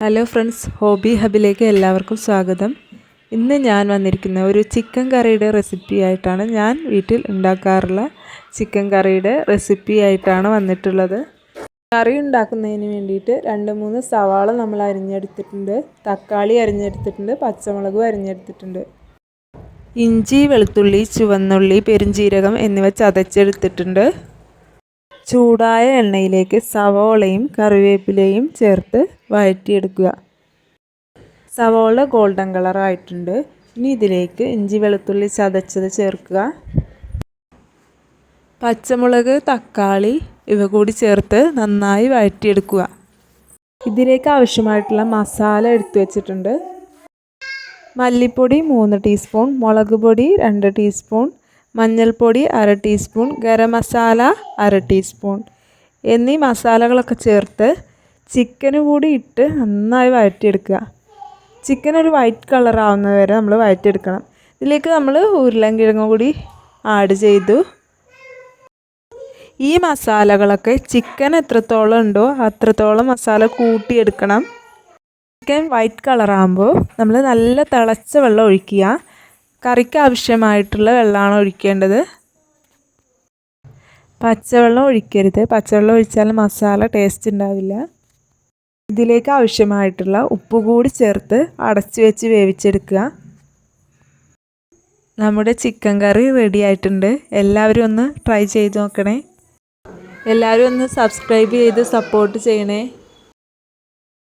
Hello friends hobby ഹബിലേക്ക് എല്ലാവർക്കും സ്വാഗതം. ഇന്ന് ഞാൻ വന്നിരിക്കുന്ന ഒരു ചിക്കൻ കറിയുടെ റെസിപ്പി ആയിട്ടാണ് ഞാൻ വീട്ടിൽ ഉണ്ടാക്കാറുള്ള ചിക്കൻ കറിയുടെ റെസിപ്പി ആയിട്ടാണ് വന്നിട്ടുള്ളത്. കറി ഉണ്ടാക്കുന്നതിന് വേണ്ടിയിട്ട് രണ്ട് മൂന്ന് സവാള നമ്മൾ അരിഞ്ഞെടുത്തിട്ടുണ്ട്. തക്കാളി അരിഞ്ഞെടുത്തിട്ടുണ്ട്. പച്ചമുളകും അരിഞ്ഞെടുത്തിട്ടുണ്ട്. ഇഞ്ചി വെളുത്തുള്ളി ചുവന്നുള്ളി പെരുംജീരകം എന്നിവ ചതച്ചെടുത്തിട്ടുണ്ട്. ചൂടായ എണ്ണയിലേക്ക് സവോളയും കറിവേപ്പിലയും ചേർത്ത് വഴറ്റിയെടുക്കുക. സവോള ഗോൾഡൻ കളറായിട്ടുണ്ട് ഇനി ഇതിലേക്ക് ഇഞ്ചി വെളുത്തുള്ളി ചതച്ചത് ചേർക്കുക. പച്ചമുളക് തക്കാളി ഇവ കൂടി ചേർത്ത് നന്നായി വഴറ്റിയെടുക്കുക. ഇതിലേക്ക് ആവശ്യമായിട്ടുള്ള മസാല എടുത്തു വെച്ചിട്ടുണ്ട്. മല്ലിപ്പൊടി മൂന്ന് ടീസ്പൂൺ മുളക് പൊടി രണ്ട് ടീസ്പൂൺ മഞ്ഞൾപ്പൊടി അര ടീസ്പൂൺ ഗരം മസാല അര ടീസ്പൂൺ എന്നീ മസാലകളൊക്കെ ചേർത്ത് ചിക്കന് കൂടി ഇട്ട് നന്നായി വഴറ്റിയെടുക്കുക. ചിക്കൻ ഒരു വൈറ്റ് കളർ ആവുന്നത് വരെ നമ്മൾ വഴറ്റിയെടുക്കണം. ഇതിലേക്ക് നമ്മൾ ഉരുളൻകിഴങ്ങ് കൂടി ആഡ് ചെയ്തു. ഈ മസാലകളൊക്കെ ചിക്കൻ എത്രത്തോളം ഉണ്ടോ അത്രത്തോളം മസാല കൂട്ടിയെടുക്കണം. ചിക്കൻ വൈറ്റ് കളറാകുമ്പോൾ നമ്മൾ നല്ല തിളച്ച വെള്ളം ഒഴിക്കുക. കറിക്ക് ആവശ്യമായിട്ടുള്ള വെള്ളമാണ് ഒഴിക്കേണ്ടത്. പച്ചവെള്ളം ഒഴിക്കരുത്. പച്ചവെള്ളം ഒഴിച്ചാൽ മസാല ടേസ്റ്റ് ഉണ്ടാവില്ല. ഇതിലേക്ക് ആവശ്യമായിട്ടുള്ള ഉപ്പ് കൂടി ചേർത്ത് അടച്ചു വെച്ച് വേവിച്ചെടുക്കുക. നമ്മുടെ ചിക്കൻ കറി റെഡി ആയിട്ടുണ്ട്. എല്ലാവരും ഒന്ന് ട്രൈ ചെയ്ത് നോക്കണേ. എല്ലാവരും ഒന്ന് സബ്സ്ക്രൈബ് ചെയ്ത് സപ്പോർട്ട് ചെയ്യണേ.